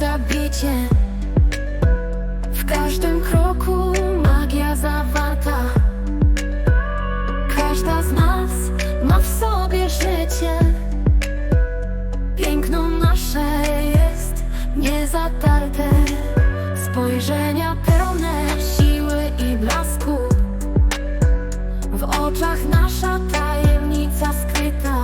zabicie W każdym kroku magia zawarta. Każda z nas ma w sobie życie. Piękno nasze jest niezatarte. Spojrzenia pełne siły i blasku. W oczach nasza tajemnica skryta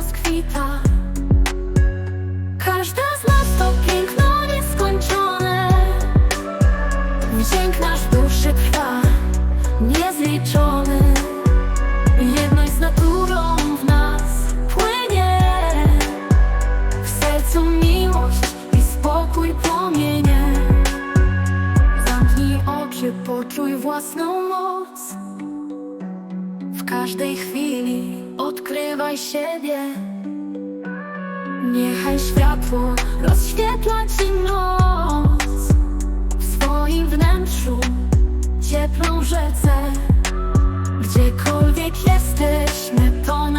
rozkwita. Każda z nas to piękno nieskończone. Wdzięk nasz duszy trwa niezliczony. Jedność z naturą w nas płynie. W sercu miłość i spokój płomienie. Zamknij oczy, poczuj własną moc. W każdej chwili odkrywaj siebie. Niechaj światło rozświetla ci noc W swoim wnętrzu cieplą rzece. Gdziekolwiek jesteśmy, to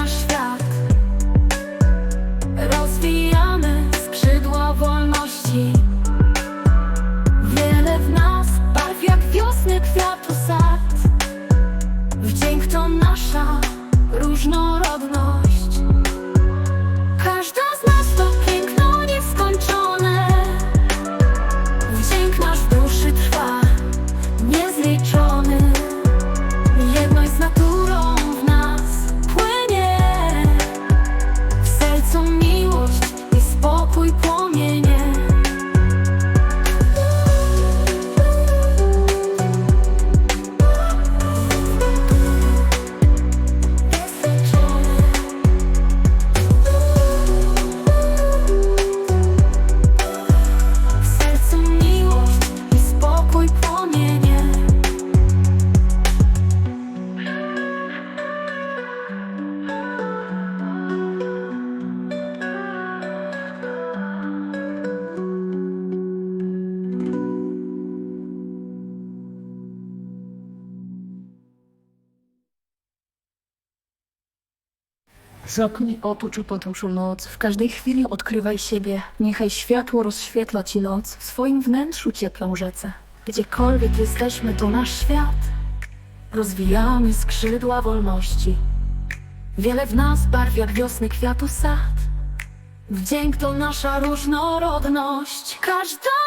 Zamknij oczu potężą noc, w każdej chwili odkrywaj siebie. Niechaj światło rozświetla ci noc, w swoim wnętrzu cieplą rzece. Gdziekolwiek jesteśmy, to nasz świat. Rozwijamy skrzydła wolności. Wiele w nas barw jak wiosny kwiatu sad. Wdzięk to nasza różnorodność. Każda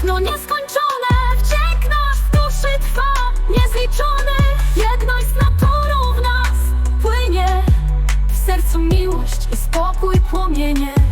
piękno nieskończone. Wdzięk nasz w duszy trwa niezliczony. Jedność z naturą w nas płynie. W sercu miłość i spokój płomienie.